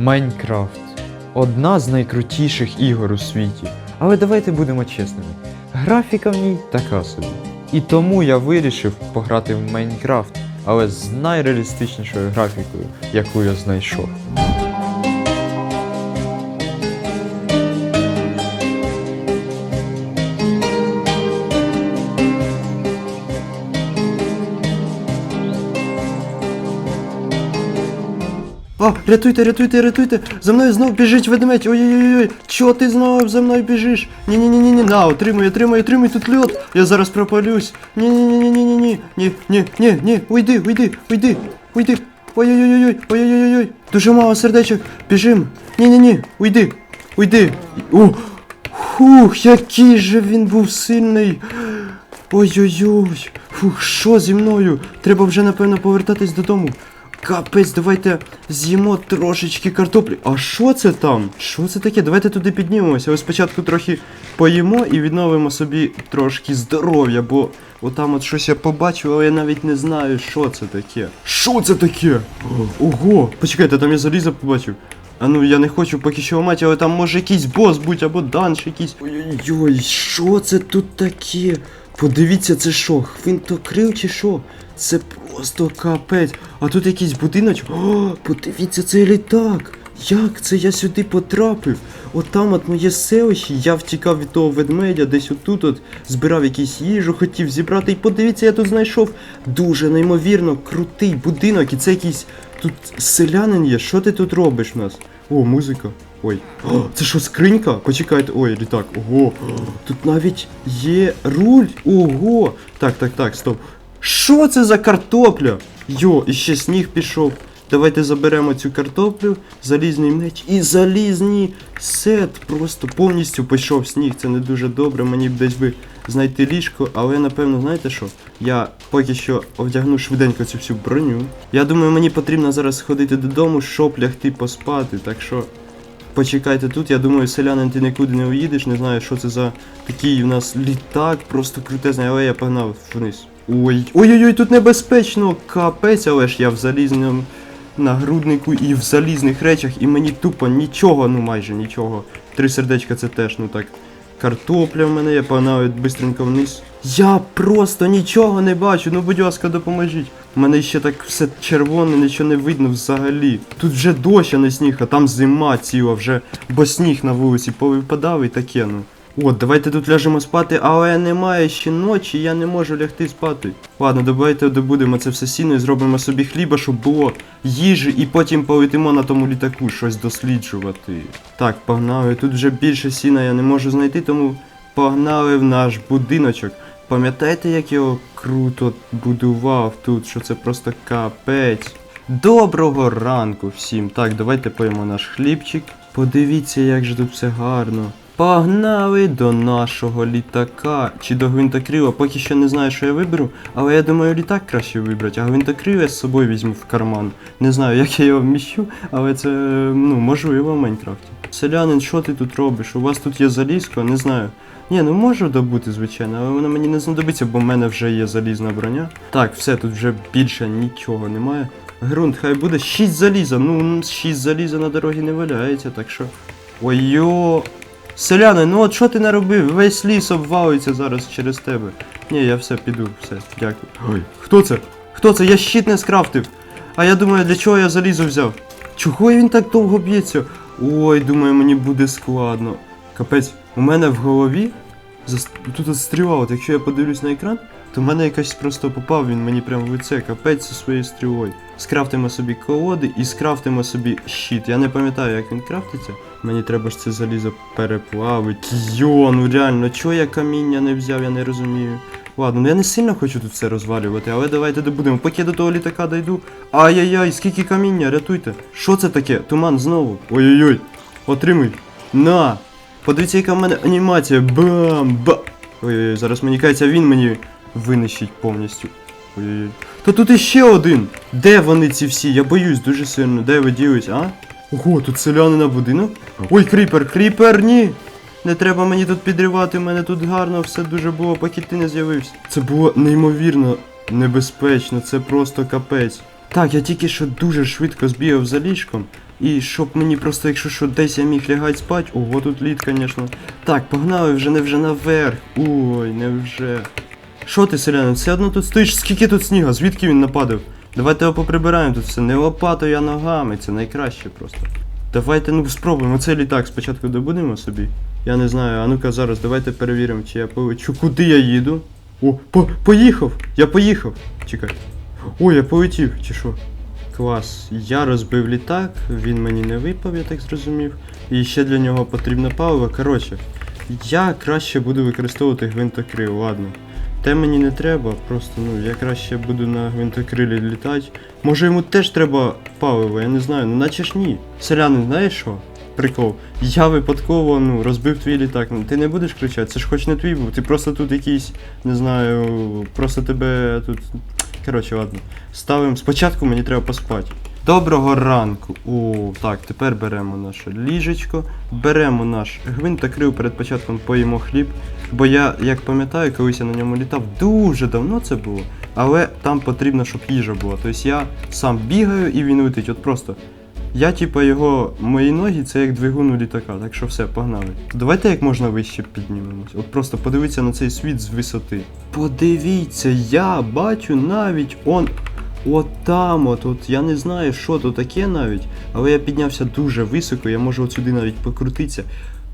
Майнкрафт одна з найкрутіших ігор у світі. Але давайте будемо чесними. Графіка в ній така собі. І тому я вирішив пограти в Майнкрафт, але з найреалістичнішою графікою, яку я знайшов. А, рятуйте, рятуйте, рятуйте! За мною знов біжить ведмедь! Ой-ой-ой! Чого ти знову за мною біжиш? Ні-ні-ні-ні, на, отримуй, отримуй, отримуй тут льод! Я зараз пропалюсь! Ні-ні-ні-ні-ні-ні! Ні, ні, ні, ні, уйди, уйди, уйди, уйди! Ой-ой-ой-ой, ой-ой-ой-ой! Дуже мало сердечок! Біжим! Ні-ні-ні, уйди! Уйди! О! Фух, який же він був сильний! Ой-ой-ой! Фух, що зі мною? Треба вже, напевно, повертатись додому. Капець, давайте з'їмо трошечки картоплі. А що це там? Що це таке? Давайте туди піднімемося. Ось спочатку трохи поїмо і відновимо собі трошки здоров'я, бо отам от щось я побачив, але я навіть не знаю, що це таке. Що це таке? Ого! Почекайте, там я залізо побачив. А ну я не хочу поки що ламати, але там може якийсь бос будь або данж якийсь. Ой-ой-ой, що це тут таке? Подивіться, це що, хвинтокрил чи що? Це просто капець. А тут якийсь будиночок. О, подивіться, це літак. Як це я сюди потрапив? От от моє селище, я втікав від того ведмедя, десь отут от збирав якісь їжу, хотів зібрати. І подивіться, я тут знайшов дуже неймовірно крутий будинок. І це якийсь тут селянин є. Що ти тут робиш у нас? О, музика. Ой. О, це що, скринька? Почекайте. Ой, літак. Ого. Тут навіть є руль. Ого. Так, так, так, стоп. Що це за картопля? Йо, і ще сніг пішов. Давайте заберемо цю картоплю, залізний меч і залізний сет. Просто повністю пішов сніг. Це не дуже добре. Мені б десь би знайти ліжко, але напевно, знаєте що? Я поки що одягну швиденько цю всю броню. Я думаю, мені потрібно зараз сходити додому, щоб лягти поспати. Так що почекайте тут. Я думаю, селянин, ти нікуди не уїдеш. Не знаю, що це за такий у нас літак, просто крутезний, але я погнав вниз. Ой, ой-ой-ой, тут небезпечно, капець, але ж я в залізному нагруднику і в залізних речах, і мені тупо нічого, ну майже нічого. Три сердечка це теж, ну так. Картопля в мене, я погнав бистренько вниз. Я просто нічого не бачу, ну будь ласка, допоможіть. У мене ще так все червоне, нічого не видно взагалі. Тут вже дощ, а не сніг, а там зима ціла вже, бо сніг на вулиці повипадав і таке, ну. От, давайте тут ляжемо спати, але немає ще ночі, я не можу лягти спати. Ладно, давайте добудемо це все сіно і зробимо собі хліба, щоб було їжі, і потім полетимо на тому літаку щось досліджувати. Так, погнали. Тут вже більше сіна я не можу знайти, тому погнали в наш будиночок. Пам'ятаєте, як його круто будував тут, що це просто капець. Доброго ранку всім. Так, давайте поїмо наш хлібчик. Подивіться, як же тут все гарно. Погнали до нашого літака. Чи до гвинтокрила. Поки що не знаю, що я виберу, але я думаю, літак краще вибрати, а гвинтокрил я з собою візьму в карман. Не знаю, як я його вміщу, але це ну, можливо в Майнкрафті. Селянин, що ти тут робиш? У вас тут є залізко? Не знаю. Ні, ну можу добути, звичайно, але воно мені не знадобиться, бо в мене вже є залізна броня. Так, все, тут вже більше нічого немає. Грунт, хай буде 6 заліза. Ну, 6 заліза на дорогі не валяється, так що. Ой-йо. Селяни, ну от що ти наробив? Весь ліс обвалиться зараз через тебе. Ні, я все піду, все, дякую. Ой, хто це? Хто це? Я щит не скрафтив. А я думаю, для чого я залізо взяв? Чого він так довго б'ється? Ой, думаю, мені буде складно. Капець, у мене в голові тут от стріла, от якщо я подивлюсь на екран, то в мене якось просто попав він мені прямо в лице, капець зі своєю стрілою. Скрафтимо собі колоди і скрафтимо собі щит. Я не пам'ятаю, як він крафтиться. Мені треба ж це залізо переплавити. Йо, ну реально, чого я каміння не взяв, я не розумію. Ладно, ну я не сильно хочу тут все розвалювати, але давайте добудемо. Поки я до того літака дойду. Ай-яй-яй, скільки каміння, рятуйте. Що це таке? Туман знову. Ой-ой-ой. Отримуй. На! Подивіться, яка в мене анімація. Бам! Ба! Ой-ой-ой, зараз мені кажеться, він мені винищить повністю. Ой-ой-ой. Та тут іще один. Де вони ці всі? Я боюсь дуже сильно. Де ви ділись, а? Ого, тут селяни на будинок. Ой, кріпер, кріпер, ні! Не треба мені тут підривати, в мене тут гарно все дуже було, поки ти не з'явився. Це було неймовірно небезпечно, це просто капець. Так, я тільки що дуже швидко збігав за ліжком. І щоб мені просто, якщо що, десь я міг лягати спати. Ого, тут лід, звісно. Так, погнали вже не вже наверх. Ой, не вже. Що ти, селянин, все одно тут стоїш? Скільки тут сніга? Звідки він нападав? Давайте його поприбираємо тут все. Не лопатою, а ногами. Це найкраще просто. Давайте ну спробуємо цей літак спочатку добудемо собі. Я не знаю, а ну-ка зараз давайте перевіримо, чи я полечу. Куди я їду? О, по поїхав! Я поїхав! Чекай. О, я полетів, чи що? Клас. Я розбив літак, він мені не випав, я так зрозумів. І ще для нього потрібно паливо. Коротше, я краще буду використовувати гвинтокрил, ладно. Те мені не треба, просто ну я краще буду на гвинтокрилі літати. Може йому теж треба паливо, я не знаю, ну наче ж ні. Селянин, знаєш що? Прикол. Я випадково ну, розбив твій літак. Ну, ти не будеш кричати, це ж хоч не твій був, ти просто тут якийсь, не знаю, просто тебе тут. Коротше, ладно. Ставимо. Спочатку мені треба поспати. Доброго ранку. О, так, тепер беремо наше ліжечко, беремо наш гвинтокрил перед початком поїмо хліб. Бо я, як пам'ятаю, колись я на ньому літав, дуже давно це було. Але там потрібно, щоб їжа була. Тобто я сам бігаю і він летить. От просто. Я, типа, його, мої ноги це як двигун у літака, так що все, погнали. Давайте як можна вище піднімемось. От просто подивіться на цей світ з висоти. Подивіться, я бачу навіть он. От там, от, от я не знаю, що то таке навіть, але я піднявся дуже високо, я можу от сюди навіть покрутитися.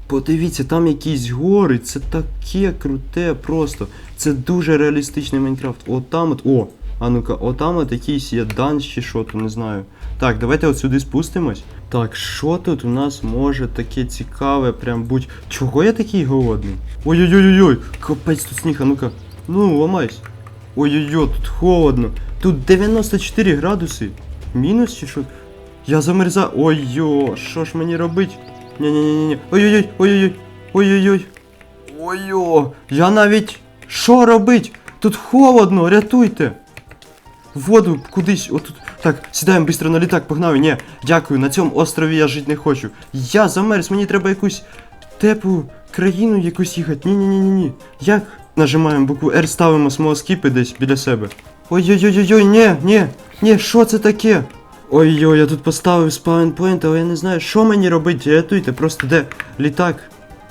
Подивіться, там якісь гори, це таке круте просто. Це дуже реалістичний Майнкрафт. От там от. О! А ну-ка, отам от якийсь є данж чи що то, не знаю. Так, давайте от сюди спустимось. Так, що тут у нас може таке цікаве, прям будь. Чого я такий голодний? Ой-ой-ой-ой, капець тут сніг, а ну-ка. Ну, ламайся. Ой-ой-ой, тут холодно. Тут 94 градуси. Мінус чи що? Я замерзаю. Ой-йо, що ж мені робить? Ні-ні-ні-ні. Ой-ой-ой, ой-ой-ой. Ой-ой-ой. Ой-йо. Я навіть. Що робить? Тут холодно, рятуйте. Воду кудись, отут. Так, сідаємо швидко на літак, погнали. Ні, дякую, на цьому острові я жити не хочу. Я замерз, мені треба якусь теплу країну якусь їхати. Ні-ні-ні-ні. Як? Нажимаємо букву R, ставимо смолоскіпи десь біля себе. Ой-ой-ой-ой, ні, ні, ні, що це таке? Ой-ой, я тут поставив спаунпойнт, але я не знаю, що мені робити. Рятуйте, просто де літак.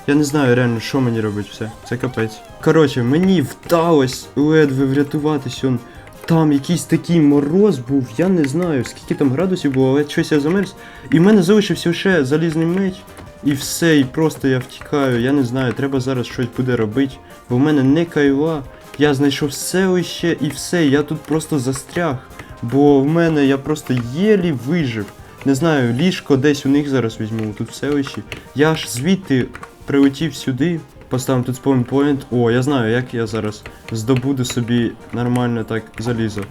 Я не знаю реально, що мені робити все. Це капець. Коротше, мені вдалось ледве врятуватись. Он там якийсь такий мороз був, я не знаю, скільки там градусів було, але щось я замерз. І в мене залишився ще залізний меч. І все, і просто я втікаю. Я не знаю, треба зараз щось буде робити. Бо в мене не кайла. Я знайшов селище і все, я тут просто застряг. Бо в мене я просто єлі вижив. Не знаю, ліжко десь у них зараз візьму, тут в селищі. Я аж звідти прилетів сюди, поставив тут спаунпоінт. О, я знаю, як я зараз здобуду собі нормально так залізо.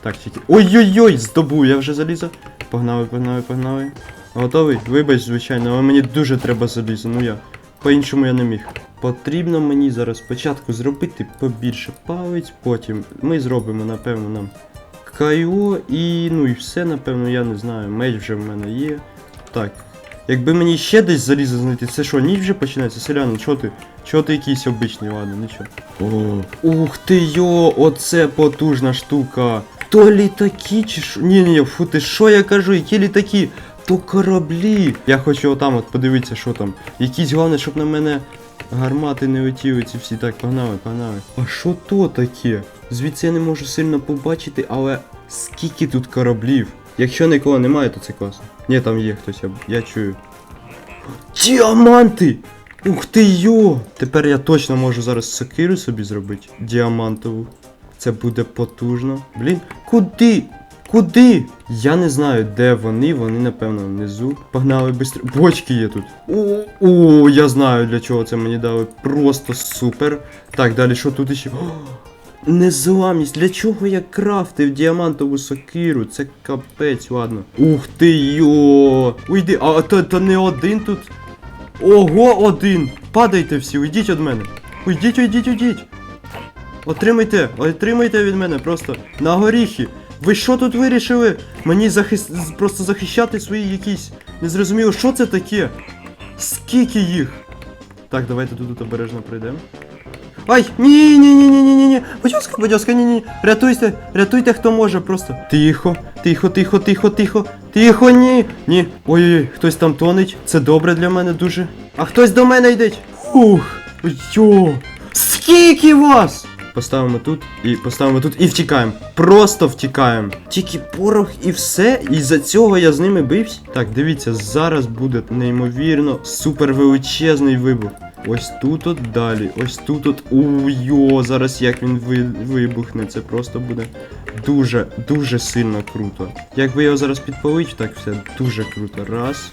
Так, тільки. Ой-ой-ой, здобув, я вже залізо. Погнали, погнали, погнали. Готовий? Вибач, звичайно, але мені дуже треба залізо, ну я. По-іншому я не міг. Потрібно мені зараз спочатку зробити побільше палець, потім ми зробимо, напевно, нам кайло і ну і все, напевно, я не знаю. Меч вже в мене є. Так. Якби мені ще десь залізо знайти, це що, ніч вже починається? Селянин, чого ти? Чого ти якийсь обичний, ладно, нічого. О, ух ти йо, оце потужна штука. То літаки чи що? Ні, ні, фу ти що я кажу, які літаки? То кораблі. Я хочу отам от подивитися, що там. Якісь головне, щоб на мене гармати не летіли ці всі. Так, погнали, погнали. А що то таке? Звідси я не можу сильно побачити, але скільки тут кораблів? Якщо нікого немає, то це класно. Ні, там є хтось, я, я чую. Діаманти! Ух ти йо! Тепер я точно можу зараз сокиру собі зробити діамантову. Це буде потужно. Блін, куди? Куди? Я не знаю, де вони, вони, напевно, внизу. Погнали бистро. Бочки є тут. О, о, я знаю, для чого це мені дали. Просто супер. Так, далі що тут іще? О, Незламність, для чого я крафтив діамантову сокиру? Це капець, ладно. Ух ти йо! Уйди, а то, то не один тут. Ого, один! Падайте всі, уйдіть від мене. Уйдіть, уйдіть, уйдіть. Отримайте, отримайте від мене просто на горіхи. Ви що тут вирішили? Мені захис... просто захищати свої якісь. Не зрозуміло, що це таке? Скільки їх? Так, давайте тут обережно пройдемо. Ай! Ні, ні, ні, ні, ні, ні, ні. Будь ласка, будь ласка, ні, ні. Рятуйте, рятуйте, хто може просто. Тихо, тихо, тихо, тихо, тихо. Тихо, ні. Ні. Ой-ой, хтось там тонеть. Це добре для мене дуже. А хтось до мене йде. Ух, йо. Скільки вас? Поставимо тут і поставимо тут і втікаємо. Просто втікаємо. Тільки порох і все. І за цього я з ними бився. Так, дивіться, зараз буде неймовірно супер величезний вибух. Ось тут от далі, ось тут от. Уйо, зараз як він ви, вибухне, це просто буде дуже, дуже сильно круто. Якби його зараз підпалив, так все дуже круто. Раз.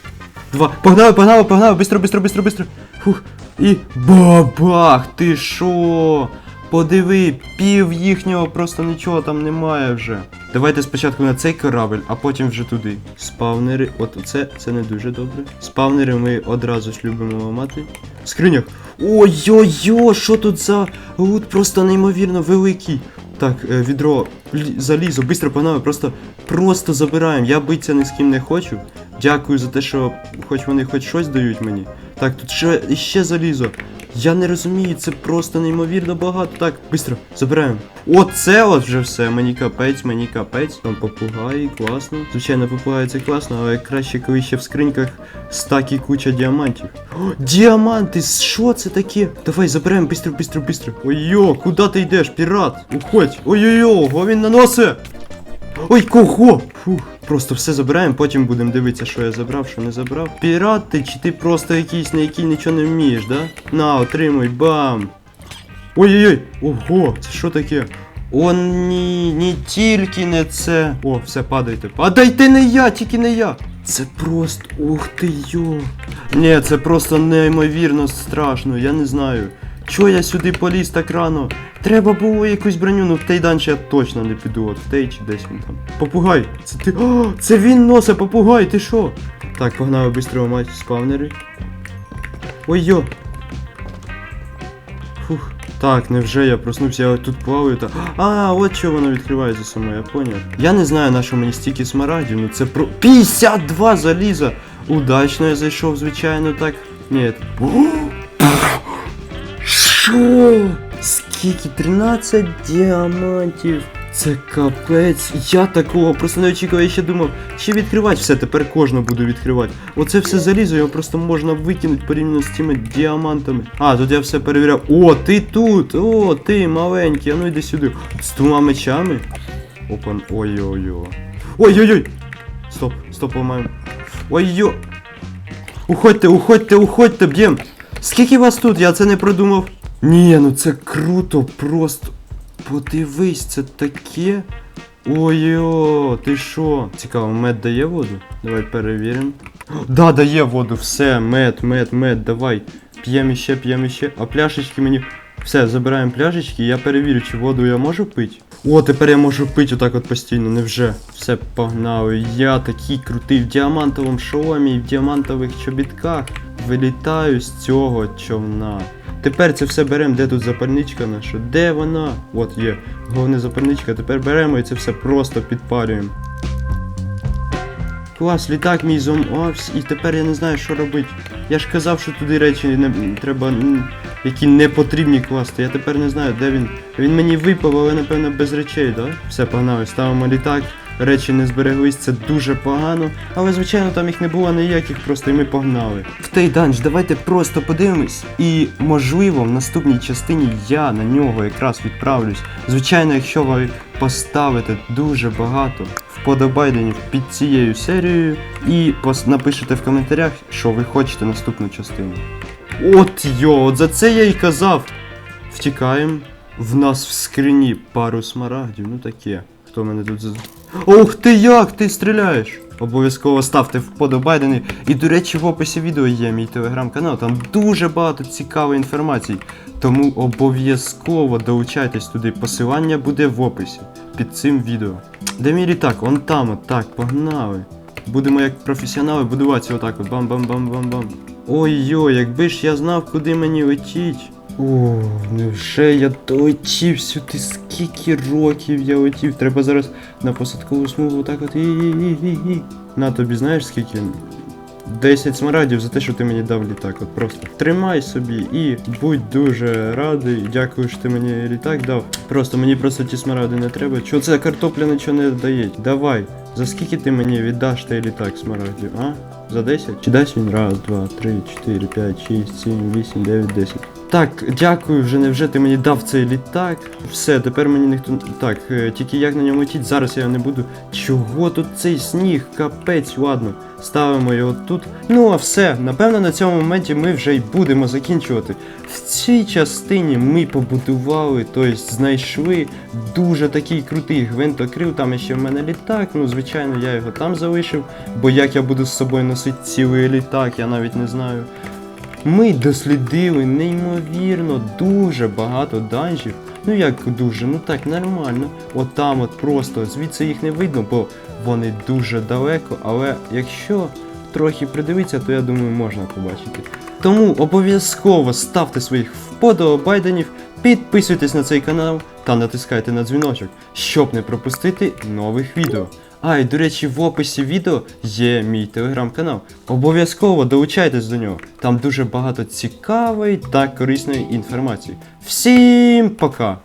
Два. Погнали, погнали, погнали, бистро, бистро, бистро, бистро. Фух. І бабах! Ти шо? Подиви, пів їхнього просто нічого там немає вже. Давайте спочатку на цей корабль, а потім вже туди. Спавнери, от це, це не дуже добре. Спавнери ми одразу ж любимо ламати. Скринях. Ой-ой-ой, що тут за лут просто неймовірно великий. Так, е, відро залізо, бистро погнали, просто, просто забираємо. Я битися ні з ким не хочу. Дякую за те, що хоч вони хоч щось дають мені. Так, тут ще іще залізо. Я не розумію, це просто неймовірно багато. Так, бистро, забираємо. Оце от вже все. Мені капець, мені капець. Там попугаї, класно. Звичайно, попугаї це класно, але краще, коли ще в скриньках стаки куча діамантів. О, діаманти, що це таке? Давай заберемо, бистро, бистро, бистро. Ой-йо, куди ти йдеш, пірат? Уходь. Ой-ой-ой, він наносе. Ой, кого? Фух, просто все забираємо, потім будемо дивитися, що я забрав, що не забрав. Пірат ти, чи ти просто якийсь, на який нічого не вмієш, да? На, отримуй, бам! Ой-ой-ой! Ого, це що таке? О, ні, не тільки не це. О, все, падайте. Падайте не я, тільки не я. Це просто. Ух ти йо. Ні, це просто неймовірно страшно, я не знаю. Чого я сюди поліз так рано? Треба було якусь броню, ну в той данж я точно не піду, от в той чи десь він там. Попугай! Це ти. О, це він носить, попугай, ти що? Так, погнали быстро мать спавнери. Ой йо. Фух. Так, невже я проснувся, я тут плаваю та. А, от чого воно відкривається само, я поняв. Я не знаю, на що мені стільки смарагдів, ну це про. 52 заліза! Удачно я зайшов, звичайно, так. Ні. Що? Скільки? 13 діамантів. Це капець. Я такого просто не очікував, я ще думав, ще відкривати все, тепер кожного буду відкривати. Оце все залізо, його просто можна викинути порівняно з цими діамантами. А, тут я все перевіряв. О, ти тут! О, ти маленький, а ну йди сюди. З двома мечами. Опан. Ой-ой-ой. Ой-ой-ой! Стоп, стоп, ламаємо. Ой-йо! Уходьте, уходьте, уходьте, б'єм! Скільки вас тут? Я це не продумав. Ні, ну це круто, просто. Подивись, це таке. Ой-о, ти що? Цікаво, мед дає воду? Давай перевіримо. Да, дає воду, все, мед, мед, мед, давай. П'ємо іще, п'ємо іще. А пляшечки мені. Все, забираємо пляшечки, я перевірю, чи воду я можу пити. О, тепер я можу пити отак от постійно, невже. Все, погнали. Я такий крутий в діамантовому шоломі і в діамантових чобітках. Вилітаю з цього човна. Тепер це все беремо, де тут запальничка наша? Де вона? От є. Головне запальничка. Тепер беремо і це все просто підпарюємо. Клас, літак мій зомався, і тепер я не знаю, що робити. Я ж казав, що туди речі не треба, які не потрібні класти. Я тепер не знаю, де він. Він мені випав, але напевно без речей, да? Все, погнали, ставимо літак. Речі не збереглись, це дуже погано. Але звичайно там їх не було ніяких, просто і ми погнали. В той данж, давайте просто подивимось. І можливо в наступній частині я на нього якраз відправлюсь. Звичайно, якщо ви поставите дуже багато вподобайденів під цією серією і напишете в коментарях, що ви хочете наступну частину. От йо, от за це я й казав. Втікаємо. В нас в скрині пару смарагдів, ну таке. Хто мене тут. Ух ти як ти стріляєш! Обов'язково ставте вподобайдени. І, до речі, в описі відео є мій телеграм-канал, там дуже багато цікавої інформації. Тому обов'язково долучайтесь туди. Посилання буде в описі під цим відео. Де мій літак? Вон там, от так, погнали. Будемо як професіонали будуватися отак от бам-бам-бам-бам-бам. Ой-ой, якби ж я знав, куди мені летіть. О, невже я долетів сюди, скільки років я летів. Треба зараз на посадкову смугу отак от і. і- і- і- і. На тобі знаєш скільки? 10 смарагдів за те, що ти мені дав літак. От просто тримай собі і будь дуже радий. Дякую, що ти мені літак дав. Просто мені просто ті смарагди не треба. Чого це картопля нічого не дає? Давай. За скільки ти мені віддаш той літак смарагдів, а? За 10? Чи дасть він? Раз, два, три, чотири, п'ять, шість, сім, вісім, дев'ять, десять. Так, дякую, вже невже ти мені дав цей літак. Все, тепер мені ніхто. Так, е, тільки як на ньому летіть, зараз я не буду. Чого тут цей сніг? Капець, ладно. Ставимо його тут. Ну а все, напевно, на цьому моменті ми вже й будемо закінчувати. В цій частині ми побудували, тобто знайшли дуже такий крутий гвинтокрил. Там ще в мене літак. Ну, звичайно, я його там залишив. Бо як я буду з собою носити цілий літак, я навіть не знаю. Ми дослідили неймовірно дуже багато данжів. Ну як дуже, ну так нормально. От там от просто звідси їх не видно, бо вони дуже далеко, але якщо трохи придивитися, то я думаю, можна побачити. Тому обов'язково ставте своїх вподобайденів, підписуйтесь на цей канал та натискайте на дзвіночок, щоб не пропустити нових відео. А, і до речі, в описі відео є мій телеграм-канал. Обов'язково долучайтесь до нього. Там дуже багато цікавої та корисної інформації. Всім пока!